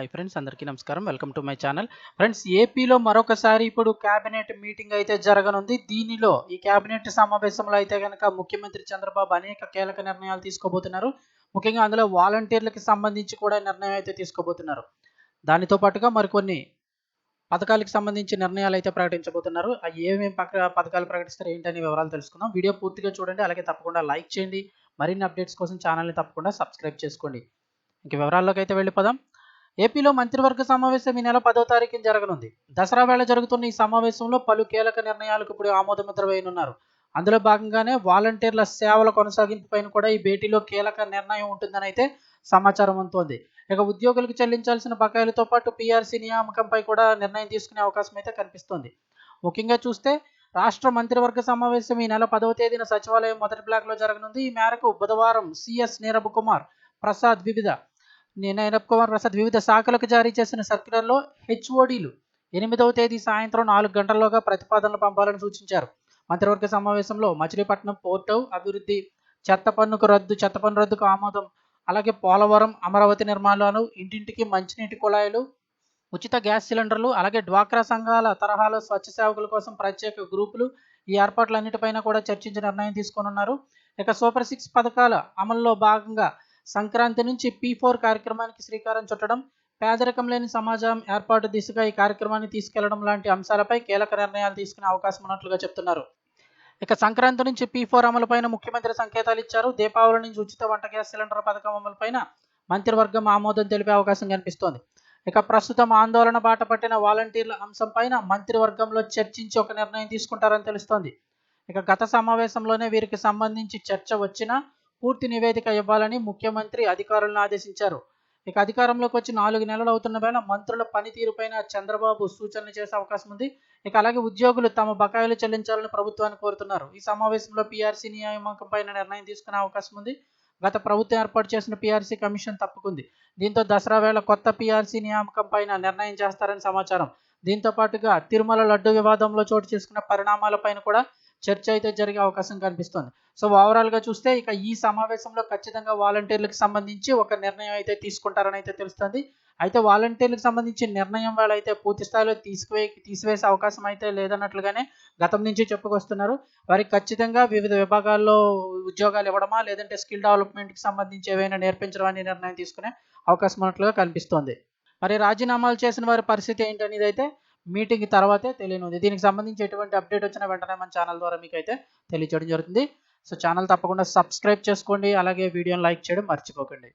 Hi friends అందరికీ నమస్కారం. Welcome to my channel friends ఏపీలో మరొకసారి ఇప్పుడు కేబినెట్ మీటింగ్ అయితే జరగనుంది. దీనిలో ఈ కేబినెట్ సమావేశంలో అయితే కనుక ముఖ్యమంత్రి చంద్రబాబు అనేక కీలక నిర్ణయాలు తీసుకోబోతున్నారు. ముఖ్యంగా అందులో వాలంటీర్లకు సంబంధించి కూడా నిర్ణయం అయితే తీసుకోబోతున్నారు. దానితో పాటుగా మరికొన్ని పథకాలకు సంబంధించి నిర్ణయాలు అయితే ప్రకటించబోతున్నారు. ఏమేమి పక్క పథకాలు ప్రకటిస్తారు ఏంటనే వివరాలు తెలుసుకుందాం. వీడియో పూర్తిగా చూడండి. అలాగే తప్పకుండా లైక్ చేయండి. మరిన్ని అప్డేట్స్ కోసం ఛానల్ని తప్పకుండా సబ్స్క్రైబ్ చేసుకోండి. ఇంక వివరాల్లోకి అయితే వెళ్ళిపోదాం. ఏపీలో మంత్రివర్గ సమావేశం ఈ నెల పదో తారీఖున జరగనుంది. దసరా వేళ జరుగుతున్న ఈ సమావేశంలో పలు కీలక నిర్ణయాలకు ఇప్పుడు ఆమోదముద్ర వేయనున్నారు. అందులో భాగంగానే వాలంటీర్ల సేవల కొనసాగింపు పైన కూడా ఈ భేటీలో కీలక నిర్ణయం ఉంటుందని అయితే సమాచారం అందుతోంది. ఇక ఉద్యోగులకు చెల్లించాల్సిన బకాయిలతో పాటు పీఆర్సీ నియామకంపై కూడా నిర్ణయం తీసుకునే అవకాశం అయితే కనిపిస్తోంది. ముఖ్యంగా చూస్తే రాష్ట్ర మంత్రివర్గ సమావేశం ఈ నెల పదవ తేదీన సచివాలయం మొదటి బ్లాక్లో జరగనుంది. ఈ మేరకు బుధవారం సిఎస్ నీరబ్ కుమార్ ప్రసాద్ వివిధ నీరబ్ కుమార్ ప్రసాద్ వివిధ శాఖలకు జారీ చేసిన సర్క్యులర్లో హెచ్ఓడీలు ఎనిమిదవ తేదీ సాయంత్రం నాలుగు గంటల్లోగా ప్రతిపాదనలు పంపాలని సూచించారు. మంత్రివర్గ సమావేశంలో మచిలీపట్నం పోర్టు అభివృద్ధి చెత్త పన్నుకు రద్దు చెత్త పన్ను రద్దుకు ఆమోదం అలాగే పోలవరం అమరావతి నిర్మాణాలు ఇంటింటికి మంచినీటి కుళాయిలు ఉచిత గ్యాస్ సిలిండర్లు అలాగే డ్వాక్రా సంఘాల తరహాలో స్వచ్ఛ సేవకుల కోసం ప్రత్యేక గ్రూపులు ఈ ఏర్పాట్లన్నిటిపైన కూడా చర్చించి నిర్ణయం తీసుకోనున్నారు. ఇక సూపర్ సిక్స్ పథకాల అమల్లో భాగంగా సంక్రాంతి నుంచి పీ ఫోర్ కార్యక్రమానికి శ్రీకారం చుట్టడం పేదరికం లేని సమాజం ఏర్పాటు దిశగా ఈ కార్యక్రమాన్ని తీసుకెళ్ళడం లాంటి అంశాలపై కీలక నిర్ణయాలు తీసుకునే అవకాశం ఉన్నట్లుగా చెప్తున్నారు. ఇక సంక్రాంతి నుంచి పీ ఫోర్ అమలుపైన ముఖ్యమంత్రి సంకేతాలు ఇచ్చారు. దీపావళి నుంచి ఉచిత వంట గ్యాస్ సిలిండర్ పథకం అమలుపైన మంత్రివర్గం ఆమోదం తెలిపే అవకాశం కనిపిస్తోంది. ఇక ప్రస్తుతం ఆందోళన బాట పట్టిన వాలంటీర్ల అంశంపైన మంత్రివర్గంలో చర్చించి ఒక నిర్ణయం తీసుకుంటారని తెలుస్తోంది. ఇక గత సమావేశంలోనే వీరికి సంబంధించి చర్చ వచ్చినా పూర్తి నివేదిక ఇవ్వాలని ముఖ్యమంత్రి అధికారులను ఆదేశించారు. ఇక అధికారంలోకి వచ్చి నాలుగు నెలలు అవుతున్న వేళ మంత్రుల పనితీరుపైన చంద్రబాబు సూచనలు చేసే అవకాశం ఉంది. ఇక అలాగే ఉద్యోగులు తమ బకాయిలు చెల్లించాలని ప్రభుత్వాన్ని కోరుతున్నారు. ఈ సమావేశంలో పీఆర్సీ నియామకం పైన నిర్ణయం తీసుకునే అవకాశం ఉంది. గత ప్రభుత్వం ఏర్పాటు చేసిన పీఆర్సీ కమిషన్ తప్పుకుంది. దీంతో దసరా వేళ కొత్త పీఆర్సీ నియామకం పైన నిర్ణయం చేస్తారని సమాచారం. దీంతో పాటుగా తిరుమల లడ్డు వివాదంలో చోటు చేసుకున్న పరిణామాలపైన కూడా చర్చ అయితే జరిగే అవకాశం కనిపిస్తుంది. సో ఓవరాల్గా చూస్తే ఇక ఈ సమావేశంలో ఖచ్చితంగా వాలంటీర్లకు సంబంధించి ఒక నిర్ణయం అయితే తీసుకుంటారని అయితే తెలుస్తుంది. అయితే వాలంటీర్లకు సంబంధించి నిర్ణయం వాళ్ళు అయితే పూర్తి స్థాయిలో తీసుకువే తీసివేసే అవకాశం అయితే లేదన్నట్లుగానే గతం నుంచి చెప్పుకొస్తున్నారు. వారికి ఖచ్చితంగా వివిధ విభాగాల్లో ఉద్యోగాలు ఇవ్వడమా లేదంటే స్కిల్ డెవలప్మెంట్కి సంబంధించి ఏవైనా నేర్పించడం అనే నిర్ణయం తీసుకునే అవకాశం ఉన్నట్లుగా కనిపిస్తోంది. మరి రాజీనామాలు చేసిన వారి పరిస్థితి ఏంటనేది అయితే మీటింగ్ తర్వాతే తెలియనుంది దీనికి సంబంధించి ఎటువంటి అప్డేట్ వచ్చినా వెంటనే మన ఛానల్ ద్వారా మీకు అయితే తెలియచేయడం జరుగుతుంది. సో ఛానల్ తప్పకుండా సబ్స్క్రైబ్ చేసుకోండి. అలాగే వీడియోని లైక్ చేయడం మర్చిపోకండి.